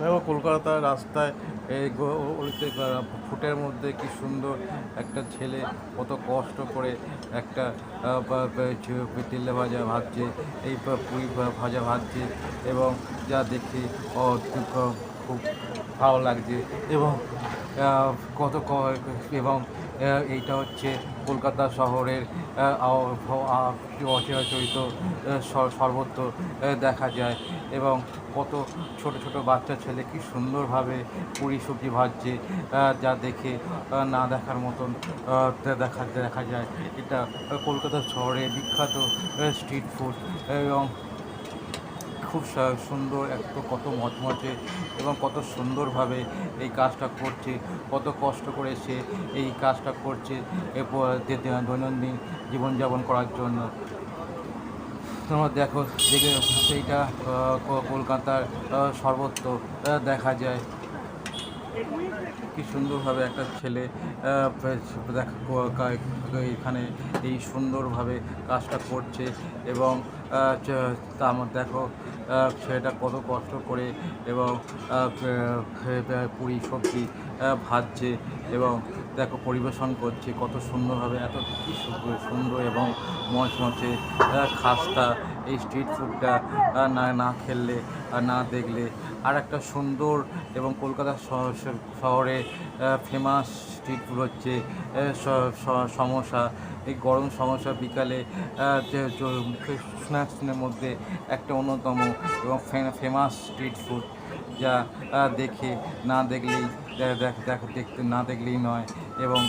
দেখো কলকাতার রাস্তায় এই গলিতে ফুটের মধ্যে কি সুন্দর একটা ছেলে কত কষ্ট করে একটা তেলে ভাজা ভাজছে, এই পুরি ভাজা ভাজছে এবং যা দেখে খুব ভালো লাগছে এবং কত এবং এইটা হচ্ছে কলকাতা শহরের অচরিত সর্বত্র দেখা যায়। এবং কত ছোট ছোট বাচ্চা ছেলে কি সুন্দরভাবে পুরি সবজি ভাজছে যা দেখে না দেখার মতন দেখা দেখা যায়। এটা কলকাতা শহরে বিখ্যাত স্ট্রিট ফুড এবং খুব সুন্দর এত কত মচমচে এবং কত সুন্দরভাবে এই কাজটা করছে, কত কষ্ট করে সে এই কাজটা করছে দৈনন্দিন জীবনযাপন করার জন্য। তোমরা দেখো, দেখে সেইটা কলকাতার সর্বত্র দেখা যায়। কি সুন্দরভাবে একটা ছেলে দেখা এখানে এই সুন্দরভাবে কাজটা করছে এবং তার দেখো ছেলেটা কত কষ্ট করে এবং পুরি সবজি ভাজছে এবং দেখো পরিবেশন করছে কত সুন্দরভাবে এত সুন্দর এবং মচমচে আহ, খাস্তা এই স্ট্রিট ফুডটা না না খেললে না দেখলে। আর একটা সুন্দর এবং কলকাতা শহরে ফেমাস স্ট্রিট ফুড হচ্ছে আহ, স- স- সমোসা। এই গরম সমস্যা বিকালে স্ন্যাক্সের মধ্যে একটা অন্যতম এবং ফেমাস স্ট্রিট ফুড যা দেখে না দেখলেই দেখ দেখ দেখতে না দেখলেই নয়। এবং